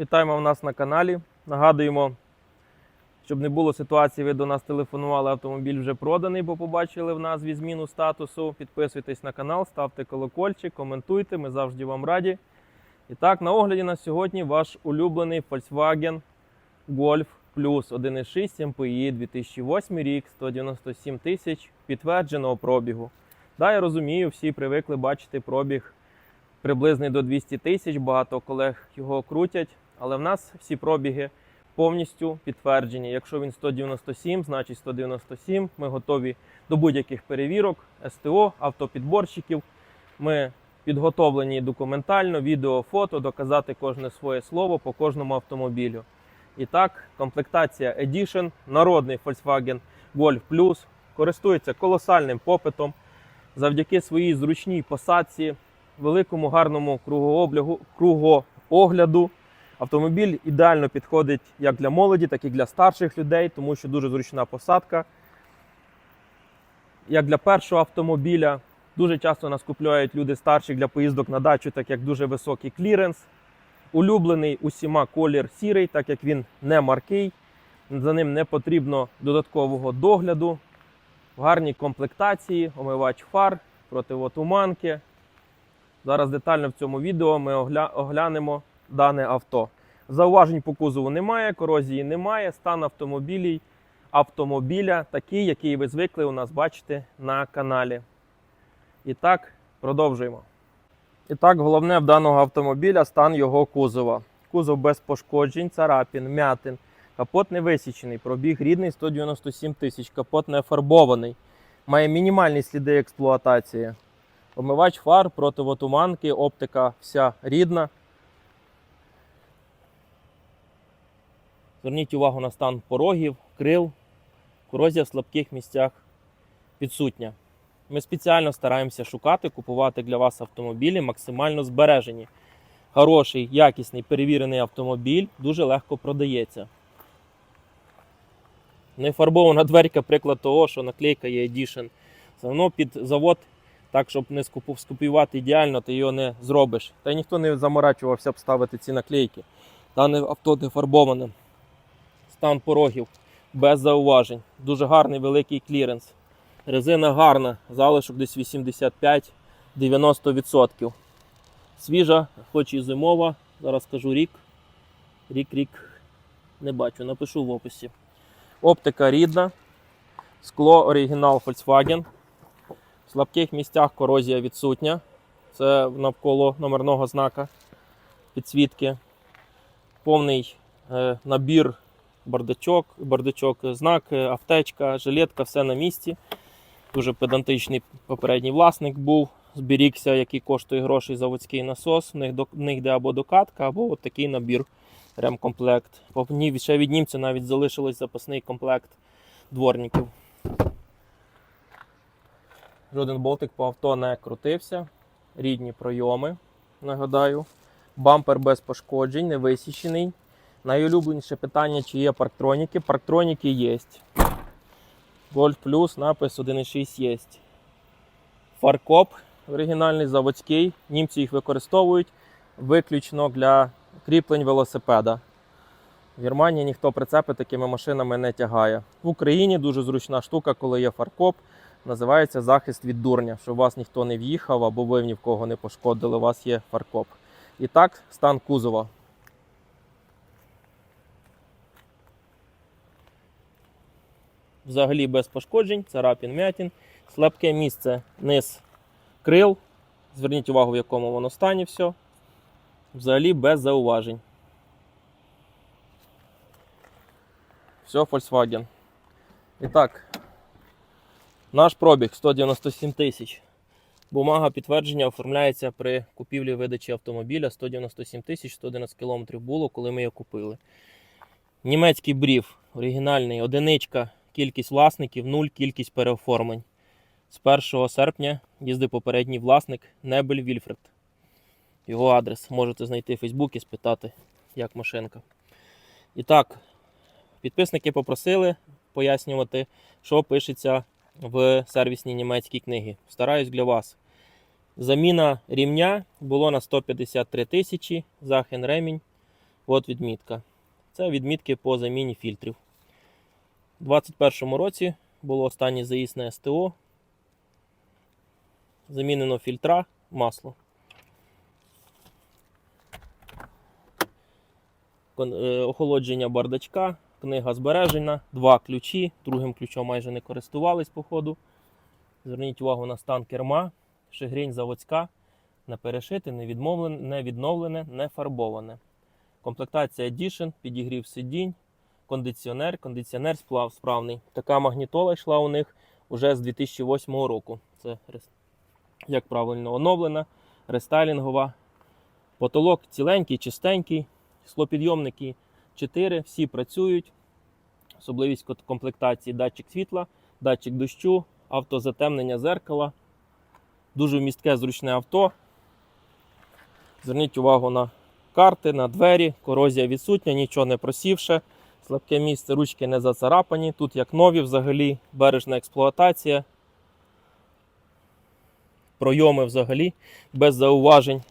Вітаємо в нас на каналі. Нагадуємо, щоб не було ситуації, ви до нас телефонували, автомобіль вже проданий, бо побачили в назві зміну статусу. Підписуйтесь на канал, ставте колокольчик, коментуйте, ми завжди вам раді. І так, на огляді на сьогодні ваш улюблений Volkswagen Golf Plus 1.6 MPI 2008 рік, 197 тисяч підтвердженого пробігу. Да, я розумію, всі привикли бачити пробіг приблизний до 200 тисяч. Багато колег його крутять, але в нас всі пробіги повністю підтверджені. Якщо він 197, значить 197. Ми готові до будь-яких перевірок, СТО, автопідборщиків. Ми підготовлені документально, відео, фото, доказати кожне своє слово по кожному автомобілю. І так, комплектація Edition, народний Volkswagen Golf Plus, користується колосальним попитом завдяки своїй зручній посадці, великому гарному кругооблягу, кругоогляду. Автомобіль ідеально підходить як для молоді, так і для старших людей, тому що дуже зручна посадка. Як для першого автомобіля, дуже часто нас купляють люди старші для поїздок на дачу, так як дуже високий кліренс. Улюблений усіма колір сірий, так як він не маркий, за ним не потрібно додаткового догляду. В гарній комплектації, омивач фар, противотуманки. Зараз детально в цьому відео ми огля- оглянемо дане авто. Зауважень по кузову немає, корозії немає. Стан автомобілій, автомобіля такий, який ви звикли у нас бачити на каналі. І так, продовжуємо. І так, головне в даного автомобіля стан його кузова. Кузов без пошкоджень, царапін, м'ятин. Капот не висічений, пробіг рідний 197 тисяч, капот не фарбований. Має мінімальні сліди експлуатації. Омивач фар, противотуманки, оптика вся рідна. Зверніть увагу на стан порогів, крил, корозія в слабких місцях відсутня. Ми спеціально стараємося шукати, купувати для вас автомобілі максимально збережені. Хороший, якісний, перевірений автомобіль дуже легко продається. Не фарбована дверка приклад того, що наклейка є Edition. Все одно під завод, так, щоб не скопіювати ідеально, ти його не зробиш. Та й ніхто не заморачувався б ставити ці наклейки. Дане авто не фарбоване. Стан порогів без зауважень. Дуже гарний великий кліренс. Резина гарна, залишок десь 85-90%. Свіжа, хоч і зимова. Зараз скажу рік. Рік, рік не бачу, напишу в описі. Оптика рідна. Скло оригінал Volkswagen. В слабких місцях корозія відсутня. Це навколо номерного знака підсвітки. Повний е, набір бардачок, бардачок, знак, е, аптечка, жилетка, все на місці. Дуже педантичний попередній власник був. Зберігся, який коштує грошей заводський насос. В них, в них де або докатка, або от такий набір ремкомплект. Ще від німця навіть залишилось запасний комплект дворників. Жоден болтик по авто не крутився. Рідні пройоми, нагадаю. Бампер без пошкоджень, не висічений. Найулюбленіше питання, чи є парктроніки. Парктроніки є. Golf Plus, напис 1.6 є. Фаркоп оригінальний заводський. Німці їх використовують виключно для кріплень велосипеда. В Германії ніхто прицепи такими машинами не тягає. В Україні дуже зручна штука, коли є фаркоп. Називається захист від дурня, щоб вас ніхто не в'їхав або ви ні в кого не пошкодили, у вас є фаркоп. І так, стан кузова. Взагалі без пошкоджень, царапін м'ятін. Слабке місце низ крил. Зверніть увагу, в якому воно стані все. Взагалі без зауважень. Все, Volkswagen. І так, наш пробіг 197 тисяч. Бумага підтвердження оформляється при купівлі видачі автомобіля 197 тисяч 111 кілометрів було, коли ми його купили. Німецький брів, оригінальний, одиничка, кількість власників, нуль кількість переоформлень. З 1 серпня їздив попередній власник Небель Вільфред. Його адрес можете знайти в Фейсбуці, спитати, як машинка. І так, підписники попросили пояснювати, що пишеться в сервісній німецькій книгі. Стараюсь для вас. Заміна рівня було на 153 тисячі, захин ремінь От відмітка. Це відмітки по заміні фільтрів. У 2021 році було останній заїзд на СТО. Замінено фільтра, масло. Е, Охолодження бардачка, книга збережена, два ключі, другим ключом майже не користувались по ходу. Зверніть увагу на стан керма, шигрінь заводська, не перешите, не не відновлене, не фарбоване. Комплектація Edition, підігрів сидінь, кондиціонер, кондиціонер сплав справний. Така магнітола йшла у них вже з 2008 року. Це як правильно оновлена, рестайлінгова. Потолок ціленький, чистенький, склопідйомники 4, всі працюють. Особливість комплектації датчик світла, датчик дощу, автозатемнення зеркала. Дуже вмістке зручне авто. Зверніть увагу на карти, на двері, корозія відсутня, нічого не просівше. Слабке місце, ручки не зацарапані. Тут як нові взагалі, бережна експлуатація. Пройоми взагалі без зауважень.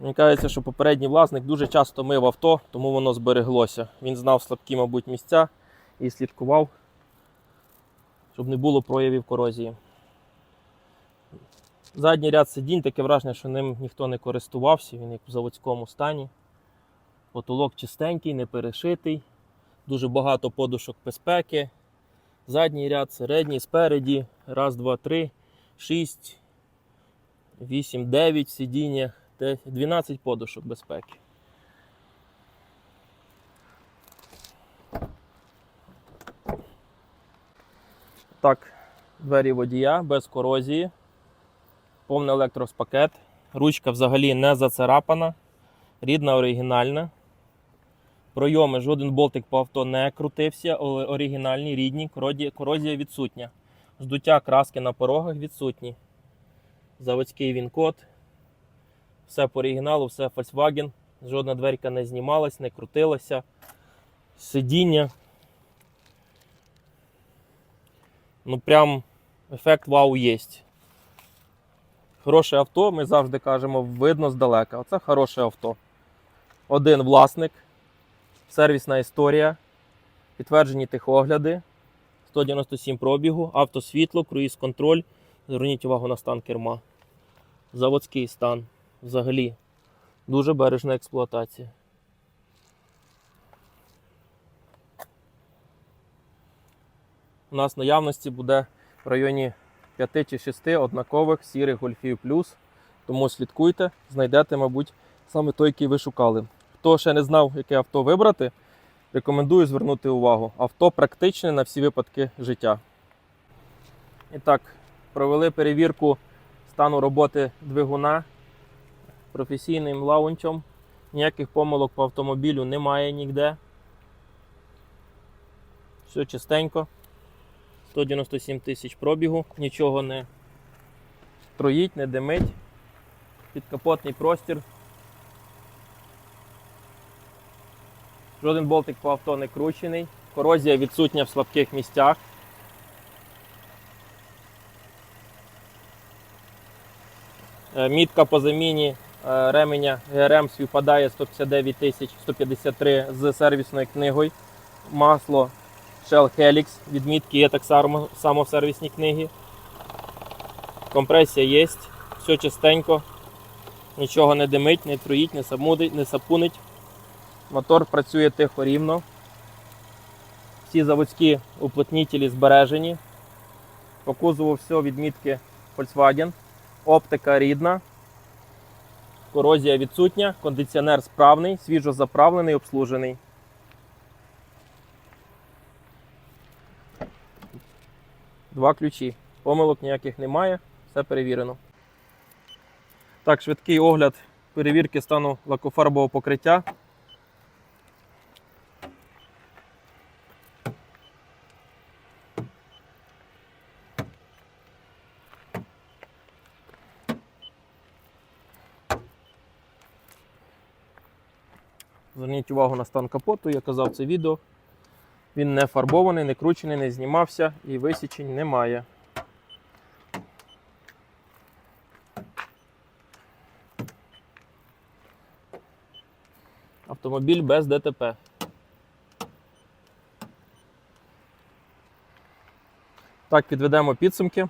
Мені кажеться, що попередній власник дуже часто мив авто, тому воно збереглося. Він знав слабкі, мабуть, місця і слідкував, щоб не було проявів корозії. Задній ряд сидінь, таке враження, що ним ніхто не користувався, він як в заводському стані. Потолок чистенький, не перешитий, дуже багато подушок безпеки. Задній ряд, середній, спереді. Раз, два, три, шість, вісім, дев'ять де- 12 подушок безпеки. Так, двері водія без корозії повний електропакет. Ручка взагалі не зацарапана, рідна оригінальна. Пройоми, жоден болтик по авто не крутився, оригінальні, рідні, корозія відсутня. Здуття краски на порогах відсутні. Заводський він-код. Все по оригіналу, все Volkswagen. Жодна дверка не знімалась, не крутилася. Сидіння. Ну прям ефект вау єсть. Хороше авто, ми завжди кажемо, видно здалека. Оце хороше авто. Один власник, сервісна історія, підтверджені тихогляди, 197 пробігу, автосвітло, круїз-контроль. Зверніть увагу на стан керма. Заводський стан. Взагалі. Дуже бережна експлуатація. У нас наявності буде в районі 5 чи 6 однакових сірих гольфів плюс. Тому слідкуйте, знайдете, мабуть, саме той, який ви шукали. Хто ще не знав, яке авто вибрати, рекомендую звернути увагу. Авто практичне на всі випадки життя. І так, провели перевірку стану роботи двигуна професійним лаунчем. Ніяких помилок по автомобілю немає ніде. Все чистенько. 197 тисяч пробігу, нічого не троїть, не димить. Підкапотний простір. Жоден болтик по авто не кручений. Корозія відсутня в слабких місцях. Е, Мітка по заміні е, ременя ГРМ співпадає 159 тисяч 153 з сервісною книгою. Масло Shell Helix. Відмітки є так само, в сервісній книгі. Компресія є, все чистенько, нічого не димить, не самудить, не сапунить. Мотор працює тихо рівно. Всі заводські уплотнітелі збережені. По кузову все відмітки Volkswagen. Оптика рідна. Корозія відсутня, кондиціонер справний, свіжо заправлений, обслужений. Два ключі. Помилок ніяких немає, все перевірено. Так, швидкий огляд перевірки стану лакофарбового покриття. Зверніть увагу на стан капоту, я казав це відео. Він не фарбований, не кручений, не знімався і висічень немає. Автомобіль без ДТП. Так, підведемо підсумки.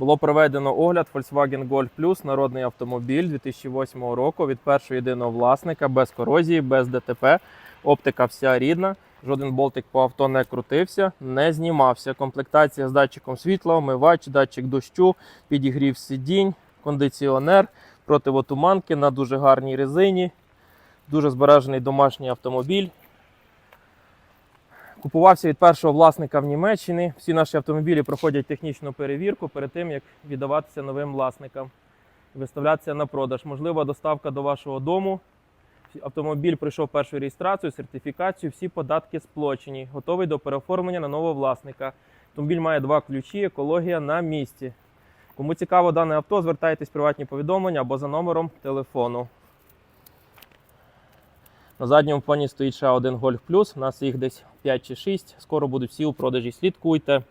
Було проведено огляд Volkswagen Golf Plus, народний автомобіль 2008 року від першого єдиного власника, без корозії, без ДТП. Оптика вся рідна. Жоден болтик по авто не крутився, не знімався. Комплектація з датчиком світла, омивач, датчик дощу, підігрів сидінь, кондиціонер, противотуманки на дуже гарній резині. Дуже збережений домашній автомобіль. Купувався від першого власника в Німеччині. Всі наші автомобілі проходять технічну перевірку перед тим, як віддаватися новим власникам, виставлятися на продаж. Можлива доставка до вашого дому. Автомобіль пройшов першу реєстрацію, сертифікацію, всі податки сплочені, готовий до переоформлення на нового власника. Автомобіль має два ключі, екологія на місці. Кому цікаво дане авто, звертайтесь в приватні повідомлення або за номером телефону. На задньому фоні стоїть ще один Golf Plus. У нас їх десь 5 чи 6. Скоро будуть всі у продажі. Слідкуйте.